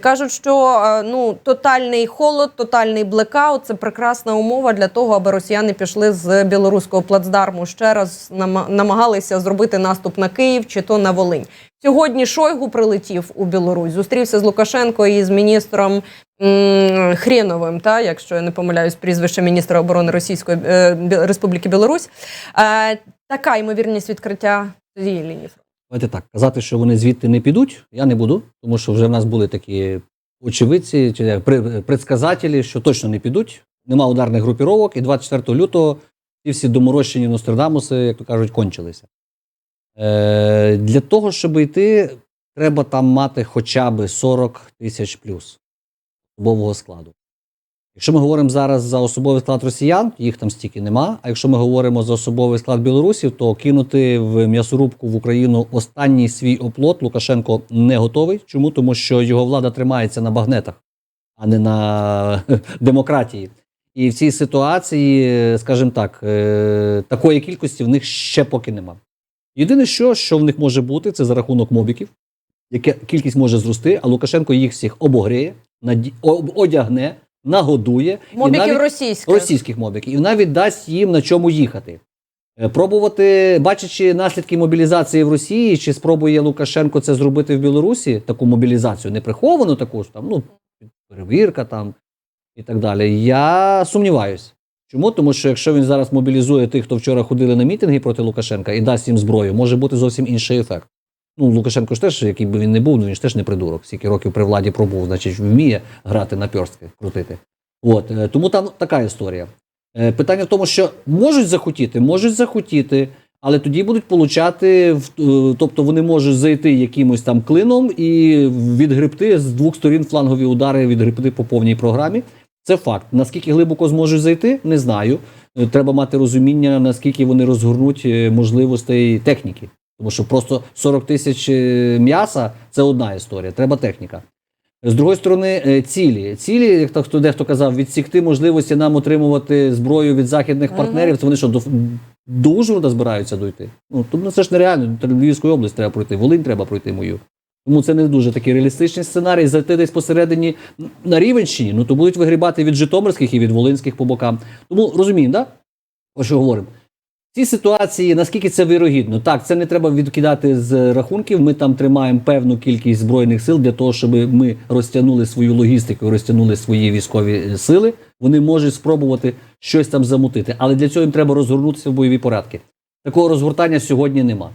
Кажуть, що е, ну тотальний холод, тотальний блекаут це прекрасна умова для того, аби росіяни пішли з білоруського плацдарму ще раз нама- намагалися зробити наступ на Київ чи то на Волинь. Сьогодні Шойгу прилетів у Білорусь, зустрівся з Лукашенко і з міністром м, Хрєновим, та якщо я не помиляюсь, прізвище міністра оборони Російської е, Республіки Білорусь. Е, така ймовірність відкриття цієї лінії. Давайте так, казати, що вони звідти не підуть, я не буду, тому що вже в нас були такі очевидці чи як, предсказателі, що точно не підуть. Нема ударних групіровок, і 24 лютого ті всі доморощені Нострадамуси, як то кажуть, кончилися. Е, для того, щоб йти, треба там мати хоча б 40 тисяч плюс особового складу. Якщо ми говоримо зараз за особовий склад росіян, їх там стільки нема. А якщо ми говоримо за особовий склад білорусів, то кинути в м'ясорубку в Україну останній свій оплот Лукашенко не готовий. Чому? Тому що його влада тримається на багнетах, а не на демократії. І в цій ситуації, скажімо так, е, такої кількості в них ще поки нема. Єдине, що, що в них може бути, це за рахунок мобіків, яке кількість може зрости, а Лукашенко їх всіх обогріє, одягне, нагодує і навіть російських. російських мобіків, і навіть дасть їм на чому їхати. Е, Пробувати, бачачи наслідки мобілізації в Росії, чи спробує Лукашенко це зробити в Білорусі, таку мобілізацію, не приховану таку ж там, ну, перевірка там і так далі. Я сумніваюся. Чому? Тому що якщо він зараз мобілізує тих, хто вчора ходили на мітинги проти Лукашенка і дасть їм зброю, може бути зовсім інший ефект. Ну, Лукашенко ж теж, який би він не був, ну він ж теж не придурок. Скільки років при владі пробув, значить, вміє грати на пьорстки, крутити. От, е, тому там така історія. Е, Питання в тому, що можуть захотіти, можуть захотіти, але тоді будуть получати, е, тобто вони можуть зайти якимось там клином і відгребти з двох сторін флангові удари, відгребти по повній програмі. Це факт. Наскільки глибоко зможуть зайти, не знаю. Треба мати розуміння, наскільки вони розгорнуть можливостей техніки. Тому що просто 40 тисяч е, м'яса це одна історія, треба техніка. З другої сторони, е, цілі. Цілі, як то хто дехто казав, відсікти можливості нам отримувати зброю від західних партнерів. Це вони що до, до Ужгорода збираються дойти? Ну тому це ж нереально. Треба Львівську область треба пройти, Волинь треба пройти мою. Тому це не дуже такий реалістичний сценарій. Зайти десь посередині на Рівенщині, ну то будуть вигрібати від Житомирських і від Волинських по бокам. Тому розуміємо, да? Про що говоримо? В цій ситуації, наскільки це вирогідно? Так, це не треба відкидати з рахунків. Ми там тримаємо певну кількість збройних сил для того, щоб ми розтягнули свою логістику, розтягнули свої військові е, сили. Вони можуть спробувати щось там замутити, але для цього їм треба розгорнутися в бойові порядки. Такого розгортання сьогодні нема.